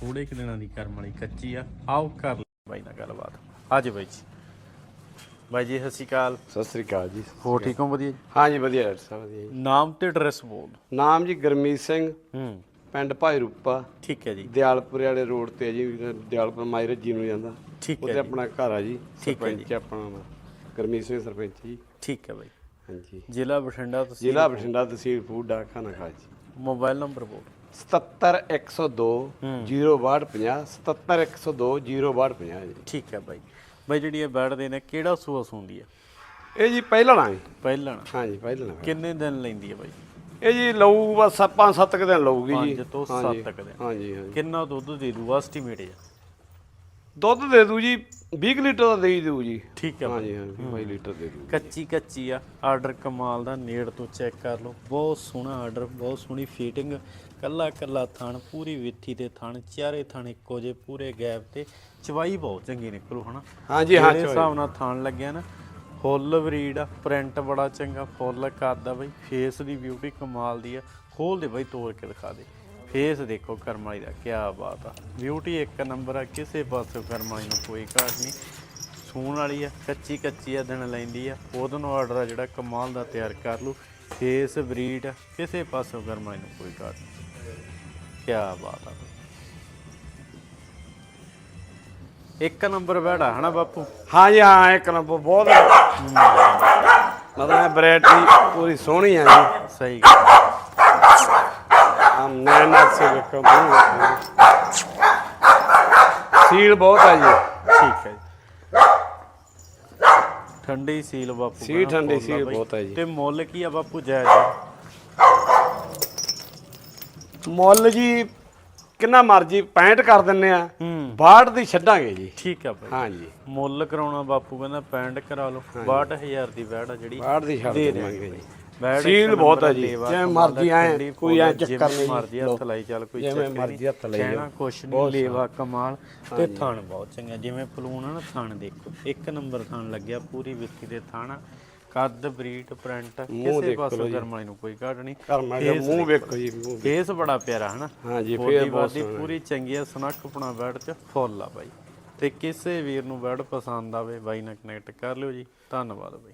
ਥੋੜੇ ਕਿ ਦਿਨਾਂ ਦੀ ਕਰਮ ਵਾਲੀ ਕੱਚੀ ਆ। ਆਓ ਕਰ ਲੈ। ਬਾਈ ਨਾਲ ਗੱਲਬਾਤ। ਆ ਜੀ ਬਾਈ ਜੀ। ਬਾਈ ਜੀ ਸਤਿ ਸ਼੍ਰੀ ਅਕਾਲ। ਸਤਿ ਸ੍ਰੀ ਅਕਾਲ ਜੀ। ਹੋਰ ਠੀਕ ਹੋ? ਵਧੀਆ ਜੀ? ਹਾਂ ਜੀ ਵਧੀਆ ਡਾਕਟਰ ਸਾਹਿਬ ਵਧੀਆ ਜੀ। ਨਾਮ ਤੇ ਐਡਰੈਸ ਬੋਲ। ਨਾਮ ਜੀ ਗਰਮੀਤ ਸਿੰਘ। ਹੂੰ। ਪਿੰਡ ਭਾਈ ਰੂਪਾ। ਠੀਕ ਹੈ ਜੀ। ਦਿਆਲਪੁਰ ਵਾਲੇ ਰੋਡ ਤੇ ਹੈ ਜੀ ਦਿਆਲਪੁਰ ਮਾਇਰਜ ਜੀ ਨੂੰ ਜਾਂਦਾ। ਠੀਕ ਉੱਥੇ ਹੈ ਜੀ। ਆਪਣਾ ਘਰ ਆ ਜੀ ਠੀਕ ਹੈ ਜੀ। ਸਰਪੰਚ ਆਪਣਾ ਗਰਮੀਤ ਸਿੰਘ ਸਰਪੰਚ ਜੀ। ਠੀਕ ਹੈ ਬਾਈ। ਹਾਂਜੀ। ਜ਼ਿਲ੍ਹਾ ਬਠਿੰਡਾ ਤੁਸੀਂ ਜ਼ਿਲ੍ਹਾ ਬਠਿੰਡਾ ਤਹਿਸੀਲ ਫੂਡ ਡਾਕਖਾਨਾ ਖਾਜ। ਜੀ ਮੋਬਾਈਲ ਨੰਬਰ ਬੋਲ। 77102 06250 77102 06250 ਜੀ। ਠੀਕ ਹੈ ਬਾਈ। ਬਾਈ ਜਿਹੜੀ ਇਹ ਬੈਠਦੇ ਨੇ ਕਿਹੜਾ ਸੂਆ ਸੁੰਦੀ ਆ? ਇਹ ਜੀ ਪਹਿਲਾਂ ਨਾ ਜੀ। ਪਹਿਲਾਂ ਹਾਂ ਜੀ ਪਹਿਲਾਂ ਨਾ ਕਿੰਨੇ ਦਿਨ ਲੈਂਦੀ ਆ ਬਾਈ? ਇਹ ਜੀ ਲਊ ਬਸ 5-7 ਕੁ ਦਿਨ ਲਊਗੀ ਜੀ। ਪੰਜ ਤੋਂ ਹਾਂਜੀ, ਸੱਤ ਕੁ ਦਿਨ। ਹਾਂਜੀ ਹਾਂਜੀ ਕਿੰਨਾ ਦੁੱਧ ਦੇ ਦੂ? ਐਸਟੀਮੇਟ ਆ। ਦੁੱਧ ਦੇ ਦੂ ਜੀ 20 ਕੁ ਲੀਟਰ ਦਾ ਦੇ ਹੀ ਦੂ ਜੀ। ਠੀਕ ਹੈ ਹਾਂਜੀ ਹਾਂ। 20 ਲੀਟਰ ਦੇ ਦੂ ਕੱਚੀ ਕੱਚੀ ਆ। ਆਰਡਰ ਕਮਾਲ ਦਾ ਨੇੜ ਤੋਂ ਚੈੱਕ ਕਰ ਲਓ। ਬਹੁਤ ਸੋਹਣਾ ਆਰਡਰ ਬਹੁਤ ਸੋਹਣੀ ਫਿਟਿੰਗ ਕੱਲਾ ਕੱਲਾ ਥਣ ਪੂਰੀ ਵਿੱਥੀ ਤੇ ਥਣ ਚਾਰੇ ਥਣ ਇੱਕੋ ਜੇ ਪੂਰੇ ਗੈਪ ਤੇ। ਚਵਾਈ ਬਹੁਤ ਚੰਗੀ ਨਿਕਲੂ ਹਨਾ? ਹਾਂਜੀ ਹਾਂ ਜਿਹੜੇ ਹਿਸਾਬ ਨਾਲ ਥਣ ਲੱਗਿਆ ਨਾ ਫੁੱਲ ਬਰੀਡ ਆ ਪ੍ਰਿੰਟ ਬੜਾ ਚੰਗਾ ਫੁੱਲ ਕਰਦਾ ਬਈ। ਫੇਸ ਦੀ ਬਿਊਟੀ ਕਮਾਲ ਦੀ ਆ। ਖੋਲ ਦੇ ਬਈ ਤੋੜ ਕੇ ਦਿਖਾ ਦੇ। ਫੇਸ ਦੇਖੋ ਕਰਮਾਈ ਦਾ ਕੀ ਬਾਤ ਆ। ਬਿਊਟੀ ਇੱਕ ਨੰਬਰ ਆ ਕਿਸੇ ਪਾਸੋਂ ਕਰਮਾਈ ਨੂੰ ਕੋਈ ਘਾਟ ਨਹੀਂ। ਸੂਣ ਵਾਲੀ ਆ ਕੱਚੀ ਕੱਚੀ ਆ ਦਿਨ ਲੈਂਦੀ ਆ। ਉਹਦੋਂ ਨੂੰ ਆਰਡਰ ਆ ਜਿਹੜਾ ਕਮਾਲ ਦਾ ਤਿਆਰ ਕਰ ਲੂ ਫੇਸ ਬਰੀਡ ਕਿਸੇ ਪਾਸੋਂ ਕਰਮਾਈ ਨੂੰ ਕੋਈ ਘਾਟ ਨਹੀਂ। ਕੀ ਬਾਤ ਆ। ਇੱਕ ਨੰਬਰ ਬੈੜਾ ਹਨਾ ਬਾਪੂ? ਹਾਂ ਜੀ ਹਾਂ ਇੱਕ ਨੰਬਰ ਬਹੁਤ ਮਤਲਬ ਵੈਰਾਈਟੀ ਪੂਰੀ ਸੋਹਣੀ ਆ ਜੀ। ਸਹੀ ਗੱਲ ਆਮ ਨੈਣਾ ਸੇ ਵੇਖੋ ਮੂੰਹ ਵੇਖੋ ਸੀਲ ਬਹੁਤ ਆ ਜੀ। ਠੀਕ ਹੈ ਜੀ। ਠੰਡੀ ਸੀਲ ਬਾਪੂ ਸੀਲ ਕਹਿੰਦਾ ਠੰਡੀ ਆ ਸੀਲ। ਬਹੁਤ ਹੈ ਜੀ। ਤੇ ਮੁੱਲ ਕੀ ਆ ਬਾਪੂ ਜਾਇਜ਼? ਆ? ਮੁੱਲ ਜੀ ਕਿੰਨਾ ਮਰਜ਼ੀ 65 ਕਰ ਦਿੰਨੇ ਆ। ਹੂੰ। 62 ਦੀ ਛੱਡਾਂਗੇ ਜੀ। ਠੀਕ ਆ ਬਾਈ। ਹਾਂ ਜੀ ਮੁੱਲ ਕਰਾਉਣਾ ਬਾਪੂ ਕਹਿੰਦਾ ਪੈਂਟ ਕਰਾ ਲਓ। 62000 ਦੀ ਵੈੜ ਆ ਜਿਹੜੀ। 62 ਦੀ ਛੱਡ ਦੇਵਾਂਗੇ ਜੀ। ਸੀਲ ਬਹੁਤ ਨੰਬਰ ਜੀ। ਜਿਵੇਂ ਦਾ ਮਰਜ਼ੀ ਠੰਡੀ ਕੋਈ ਐਂ ਚੱਕਰ ਜਿਵੇਂ ਨਹੀਂ। ਮਰਜ਼ੀ ਹੱਥ ਲਾਈ ਚੱਲ ਕੋਈ ਜਿਵੇਂ ਚੱਕਰ ਮਰਜ਼ੀ ਹੱਥ ਲਾਈ ਕਹਿਣਾ। ਕੁਛ ਨਹੀਂ ਲੇਵਾ ਕਮਾਲ। ਤੇ ਥਣ ਬਹੁਤ ਚੰਗਾ ਜਿਵੇਂ ਫਲੂਣ ਆ ਨਾ ਥਣ ਦੇਖੋ ਇੱਕ ਨੰਬਰ ਥਣ ਲੱਗਿਆ ਪੂਰੀ ਵਿੱਥੀ ਦੇ ਥਣ। ਕੱਦ ਬਰੀਟ ਪ੍ਰਿੰਟ ਕਿਸੇ ਪਾਸੋਂ। ਗਰਮਾਈ ਨੂੰ ਕੋਈ ਘਾਟ ਨਹੀਂ। ਘਰ ਮਾਰ ਕੇ Face ਮੂੰਹ ਵੇਖੋ ਜੀ ਮੂੰਹ ਫੇਸ ਬੜਾ ਪਿਆਰਾ ਹਨਾ? ਹਾਂ ਜੀ ਫੇਰ ਬਹੁਤ ਪੂਰੀ ਚੰਗੀ ਆ ਸੁਨੱਖਪਣਾ ਬੈਡ ਚ ਫੁੱਲ ਆ ਬਾਈ। ਤੇ ਕਿਸੇ ਵੀਰ ਨੂੰ ਬੈਡ ਪਸੰਦ ਆਵੇ ਬਾਈ ਨਾਲ ਕਨੈਕਟ ਕਰ ਲਿਓ ਜੀ। ਧੰਨਵਾਦ ਬਾਈ।